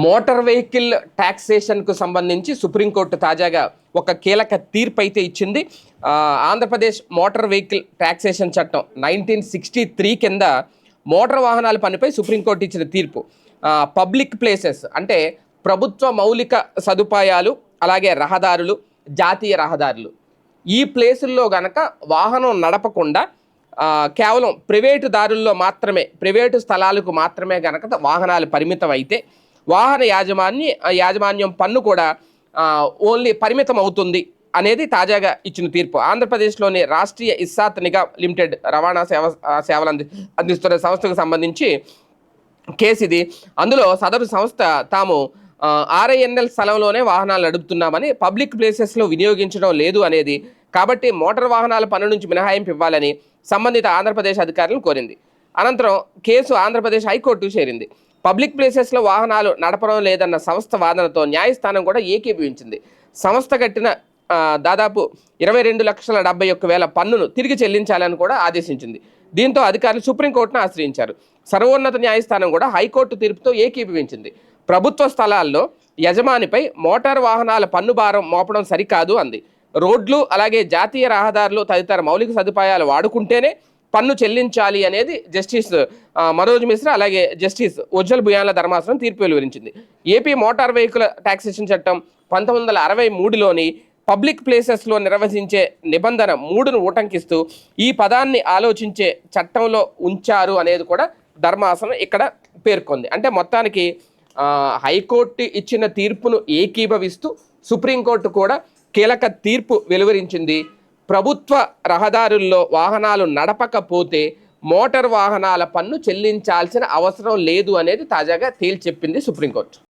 Motor vehicle ట్యాక్సేషన్కు సంబంధించి supreme court తాజాగా ఒక కీలక తీర్పు అయితే ఇచ్చింది ఆంధ్రప్రదేశ్ మోటార్ వెహికల్ ట్యాక్సేషన్ చట్టం నైన్టీన్ సిక్స్టీ త్రీ కింద మోటార్ వాహనాల పనిపై సుప్రీంకోర్టు ఇచ్చిన తీర్పు. పబ్లిక్ ప్లేసెస్ అంటే ప్రభుత్వ మౌలిక సదుపాయాలు అలాగే రహదారులు జాతీయ రహదారులు. ఈ ప్లేసుల్లో గనక వాహనం నడపకుండా కేవలం ప్రైవేటు దారుల్లో మాత్రమే ప్రైవేటు స్థలాలకు మాత్రమే గనక వాహనాలు పరిమితం అయితే వాహన యాజమాన్య యాజమాన్యం పన్ను కూడా ఓన్లీ పరిమితం అవుతుంది అనేది తాజాగా ఇచ్చిన తీర్పు. ఆంధ్రప్రదేశ్లోని రాష్ట్రీయ ఇస్సాత్ నిగమ్ లిమిటెడ్ రవాణా సేవ సేవలు అంది అందిస్తున్న సంస్థకు సంబంధించి కేసు ఇది. అందులో సదరు సంస్థ తాము ఆర్ఐఎన్ఎల్ స్థలంలోనే వాహనాలు నడుపుతున్నామని పబ్లిక్ ప్లేసెస్లో వినియోగించడం లేదు అనేది. కాబట్టి మోటార్ వాహనాల పన్ను నుంచి మినహాయింపు ఇవ్వాలని సంబంధిత ఆంధ్రప్రదేశ్ అధికారులను కోరింది. అనంతరం కేసు ఆంధ్రప్రదేశ్ హైకోర్టు చేరింది. పబ్లిక్ ప్లేసెస్లో వాహనాలు నడపడం లేదన్న సంస్థ వాదనతో న్యాయస్థానం కూడా ఏకీభవించింది. సంస్థ కట్టిన దాదాపు ఇరవై రెండు లక్షల డెబ్బై ఒక్క వేల పన్నును తిరిగి చెల్లించాలని కూడా ఆదేశించింది. దీంతో అధికారులు సుప్రీంకోర్టును ఆశ్రయించారు. సర్వోన్నత న్యాయస్థానం కూడా హైకోర్టు తీర్పుతో ఏకీభవించింది. ప్రభుత్వ స్థలాల్లో యజమానిపై మోటార్ వాహనాల పన్ను భారం మోపడం సరికాదు అంది. రోడ్లు అలాగే జాతీయ రహదారులు తదితర మౌలిక సదుపాయాలు వాడుకుంటేనే పన్ను చెల్లించాలి అనేది జస్టిస్ మనోజ్ మిశ్రా అలాగే జస్టిస్ ఉజ్జల్ భుయాల ధర్మాసనం తీర్పు వెలువరించింది. ఏపీ మోటార్ వెహికల్ టాక్సేషన్ చట్టం పంతొమ్మిది వందల అరవై మూడులోని పబ్లిక్ ప్లేసెస్లో నిర్వహించే నిబంధన మూడును ఉటంకిస్తూ ఈ పదాన్ని ఆలోచించే చట్టంలో ఉంచారు అనేది కూడా ధర్మాసనం ఇక్కడ పేర్కొంది. అంటే మొత్తానికి హైకోర్టు ఇచ్చిన తీర్పును ఏకీభవిస్తూ సుప్రీంకోర్టు కూడా కీలక తీర్పు వెలువరించింది. ప్రభుత్వ రహదారుల్లో వాహనాలు నడపకపోతే మోటార్ వాహనాల పన్ను చెల్లించాల్సిన అవసరం లేదు అనేది తాజాగా తేల్చెప్పింది సుప్రీంకోర్టు.